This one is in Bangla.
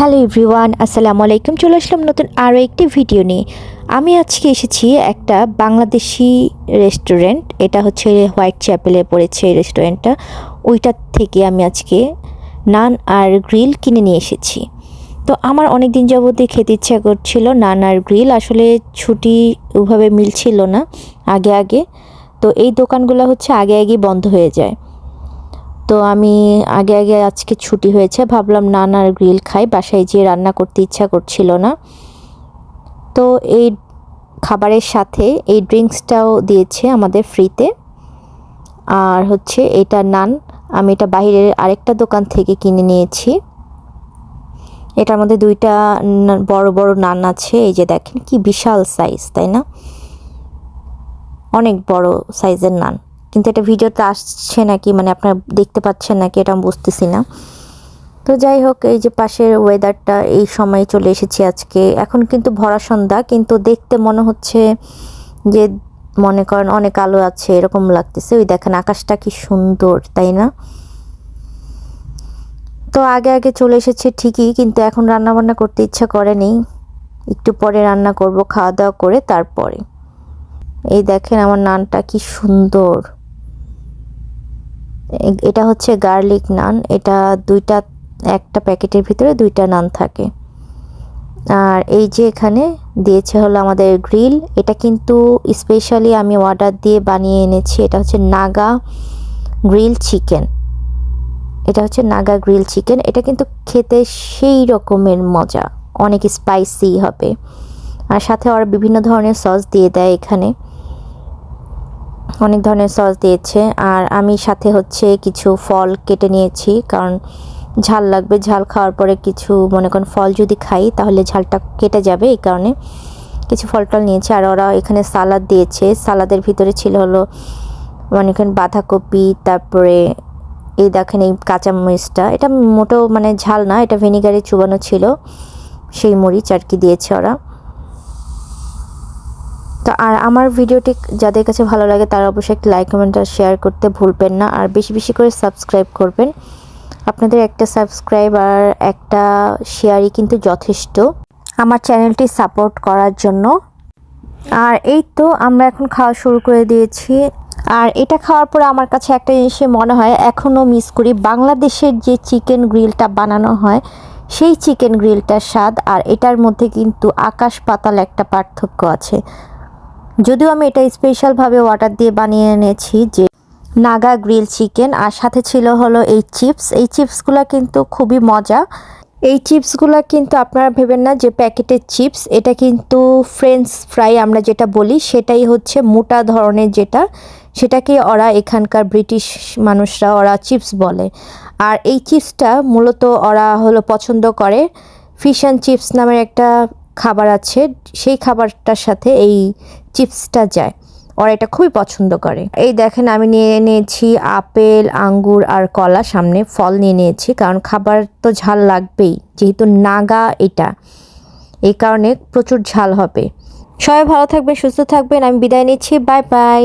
হ্যালো এভরিওয়ান, আসসালামু আলাইকুম। চলে আসলাম নতুন আরও একটি ভিডিও নিয়ে। আমি আজকে এসেছি একটা বাংলাদেশি রেস্টুরেন্ট। এটা হচ্ছে হোয়াইট চ্যাপেলে পড়েছে এই রেস্টুরেন্টটা। ওইটার থেকে আমি আজকে নান আর গ্রিল কিনে নিয়ে এসেছি। তো আমার অনেক দিন যাবতই খেতে ইচ্ছা করছিল নান আর গ্রিল। আসলে ছুটি ওভাবে মিলছিল না আগে আগে। তো এই দোকানগুলো হচ্ছে আগে আগে বন্ধ হয়ে যায়। তো আমি আগে আগে আজকে ছুটি হয়েছে, ভাবলাম নানার গ্রিল খাই। বাসায় যেয়ে রান্না করতে ইচ্ছা করছিল না। তো এই খাবারের সাথে এই ড্রিঙ্কসটাও দিয়েছে আমাদের ফ্রিতে। আর হচ্ছে এটা নান, আমি এটা বাইরের আরেকটা দোকান থেকে কিনে নিয়েছি। এটার মধ্যে দুইটা বড় বড় নান আছে, এই যে দেখেন কি বিশাল সাইজ তাই না? অনেক বড় সাইজের নান। কিন্তু এটা ভিডিওতে আসছে নাকি মানে আপনারা দেখতে পাচ্ছেন নাকি এটা আমি বুঝতেছি না। তো যাই হোক, এই যে পাশের ওয়েদারটা এই সময়ে চলে এসেছি আজকে। এখন কিন্তু ভরা সন্ধ্যা, কিন্তু দেখতে মনে হচ্ছে যে মনে করেন অনেক আলো আছে, এরকম লাগতেছে। ওই দেখেন আকাশটা কি সুন্দর, তাই না? তো আগে আগে চলে এসেছে ঠিকই, কিন্তু এখন রান্না বান্না করতে ইচ্ছা করেনি একটু পরে রান্না করব খাওয়া দাওয়া করে তারপরে। এই দেখেন আমার নানটা কি সুন্দর। এটা হচ্ছে গার্লিক নান। এটা দুইটা, একটা প্যাকেটের ভিতরে দুইটা নান থাকে। আর এই যে এখানে দিয়েছে হলো আমাদের গ্রিল। এটা কিন্তু স্পেশালি আমি অর্ডার দিয়ে বানিয়ে এনেছি। এটা হচ্ছে নাগা গ্রিল চিকেন। এটা হচ্ছে নাগা গ্রিল চিকেন। এটা কিন্তু খেতে সেই রকমের মজা। অনেক স্পাইসি হবে। আর সাথে ওরা বিভিন্ন ধরনের সস দিয়ে দেয় এখানে। অনেক ধরনের সস দিয়েছে। আর আমি সাথে হচ্ছে কিছু ফল কেটে নিয়েছি, কারণ ঝাল লাগবে। ঝাল খাওয়ার পরে কিছু, মনে করেন, ফল যদি খাই, তাহলে ঝালটা কেটে যাবে এই কারণে। কিছু ফল টল নিয়েছে, আর ওরা এখানে সালাদ দিয়েছে। সালাদের ভিতরে ছিল হলো, মনে করেন, বাঁধাকপি, তারপরে এই দেখেন এই কাঁচামরিচটা। এটা মোটেও মানে ঝাল না, এটা ভিনিগারে চুবানো ছিল। সেই মরিচ আর কি দিয়েছে ওরা। তো আর আমার ভিডিওটি যাদের কাছে ভালো লাগে তারা অবশ্যই একটা লাইক কমেন্ট আর শেয়ার করতে ভুলবেন না। আর বেশি বেশি করে সাবস্ক্রাইব করবেন। আপনাদের একটা সাবস্ক্রাইব আর একটা শেয়ারই কিন্তু যথেষ্ট। আমার চ্যানেলটি সাপোর্ট করার জন্য। আর এই তো আমরা এখন খাওয়া শুরু করে দিয়েছি। আর এটা খাওয়ার পরে আমার কাছে একটা জিনিসই মনে হয় এখনও মিস করি। বাংলাদেশের যে চিকেন গ্রিলটা বানানো হয়, সেই চিকেন গ্রিলটার স্বাদ আর এটার মধ্যে কিন্তু আকাশ পাতাল একটা পার্থক্য আছে। যদিও আমি এটা স্পেশালভাবে অর্ডার দিয়ে বানিয়ে এনেছি যে নাগা গ্রিল চিকেন আর সাথে ছিল হলো এই চিপস এই চিপসগুলো কিন্তু খুবই মজা। এই চিপসগুলো কিন্তু আপনারা ভেবেন না যে প্যাকেটের চিপস এটা কিন্তু ফ্রেঞ্চ ফ্রাই আমরা যেটা বলি, সেটাই হচ্ছে মোটা ধরনের যেটা। সেটাকে ওরা এখানকার ব্রিটিশ মানুষরা ওরা চিপস বলে। আর এই চিপসটা মূলত ওরা হলো পছন্দ করে। ফিশ অ্যান্ড চিপস নামের একটা খাবার আছে, সেই খাবারটার সাথে এই চিপসটা যায়। ওরা এটা খুবই পছন্দ করে। এই দেখেন, আমি নিয়ে নিয়েছি আপেল, আঙ্গুর আর কলা। সামনে ফল নিয়ে নিয়েছি, কারণ খাবার তো ঝাল লাগবেই, যেহেতু নাগা এটা। এই কারণে প্রচুর ঝাল হবে। সবাই ভালো থাকবেন, সুস্থ থাকবেন। আমি বিদায় নিচ্ছি। Bye bye.